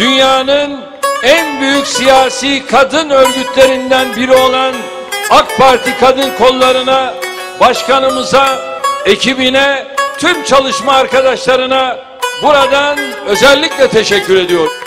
dünyanın en büyük siyasi kadın örgütlerinden biri olan AK Parti kadın kollarına, başkanımıza, ekibine, tüm çalışma arkadaşlarına buradan özellikle teşekkür ediyorum.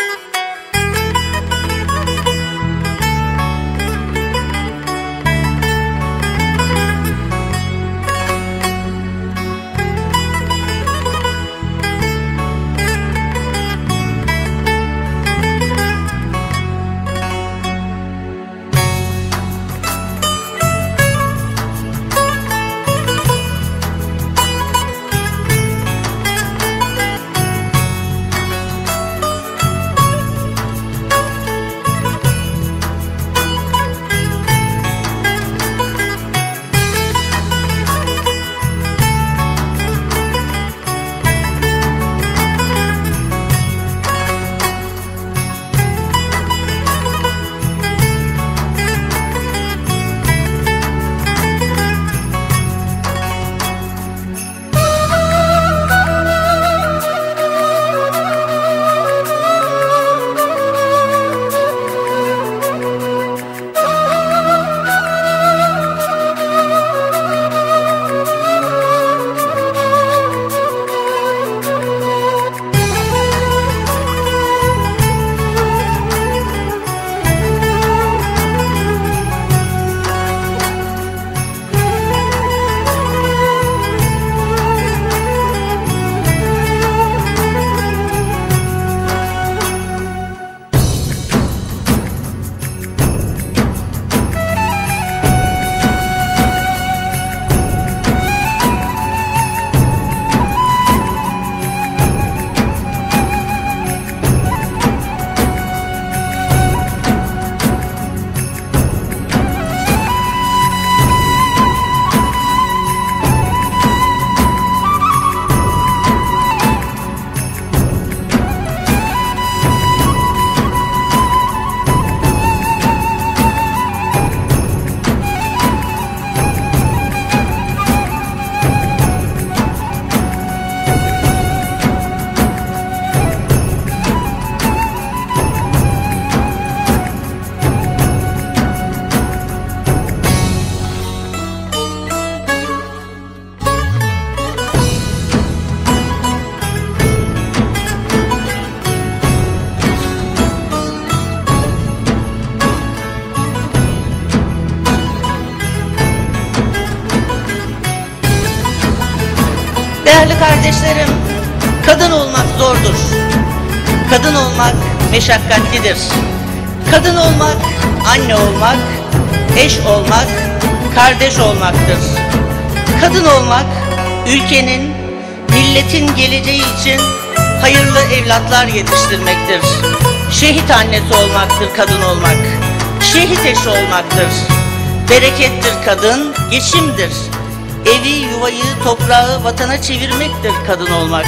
Değerli kardeşlerim, kadın olmak zordur. Kadın olmak meşakkatlidir. Kadın olmak, anne olmak, eş olmak, kardeş olmaktır. Kadın olmak, ülkenin, milletin geleceği için hayırlı evlatlar yetiştirmektir. Şehit annesi olmaktır kadın olmak. Şehit eşi olmaktır. Berekettir kadın, geçimdir. Evi, yuvayı, toprağı vatana çevirmektir kadın olmak.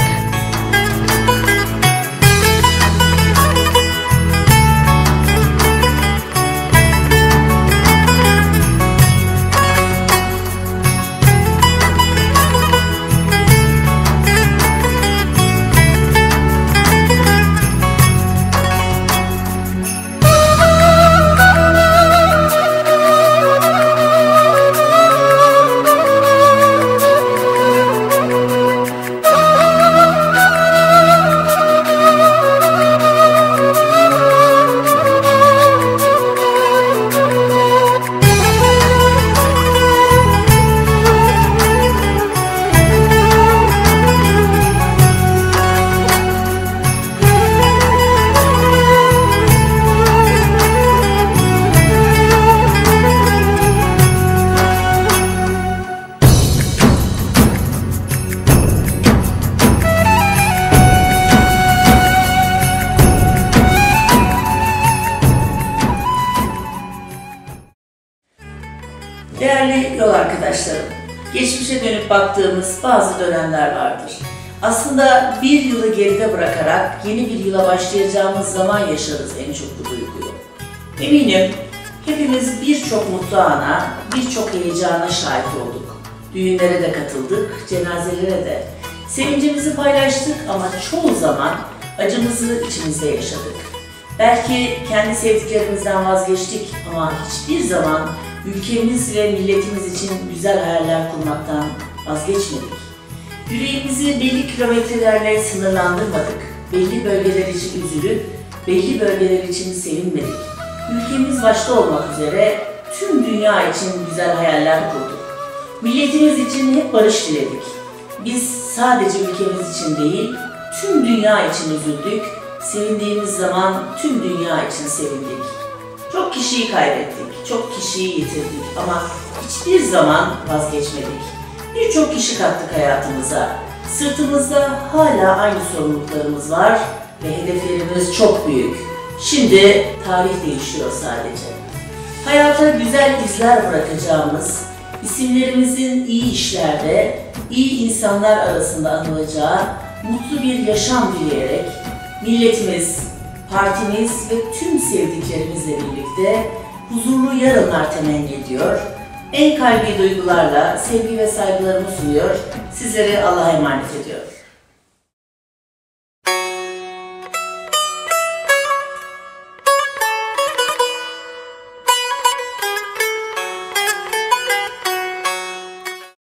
Değerli yol arkadaşlarım, geçmişe dönüp baktığımız bazı dönemler vardır. Aslında bir yılı geride bırakarak yeni bir yıla başlayacağımız zaman yaşarız en çok bu duyguyu. Eminim hepimiz birçok mutlu ana, birçok heyecana şahit olduk. Düğünlere de katıldık, cenazelere de. Sevincimizi paylaştık ama çoğu zaman acımızı içimizde yaşadık. Belki kendi sevdiklerimizden vazgeçtik ama hiçbir zaman ülkemiz ve milletimiz için güzel hayaller kurmaktan vazgeçmedik. Yüreğimizi belli kilometrelerle sınırlandırmadık. Belli bölgeler için üzülüp belli bölgeler için sevinmedik. Ülkemiz başta olmak üzere tüm dünya için güzel hayaller kurduk. Milletimiz için hep barış diledik. Biz sadece ülkemiz için değil, tüm dünya için üzüldük. Sevindiğimiz zaman tüm dünya için sevindik. Çok kişiyi kaybettik, çok kişiyi yitirdik ama hiçbir zaman vazgeçmedik. Birçok kişi kattık hayatımıza. Sırtımızda hala aynı sorumluluklarımız var ve hedeflerimiz çok büyük. Şimdi tarih değişiyor sadece. Hayata güzel izler bırakacağımız, isimlerimizin iyi işlerde, iyi insanlar arasında anılacağı mutlu bir yaşam dileyerek milletimiz, partimiz ve tüm sevdiklerimizle birlikte huzurlu yarınlar temenni ediyor. En kalbi duygularla sevgi ve saygılarımı sunuyor. Sizleri Allah'a emanet ediyorum.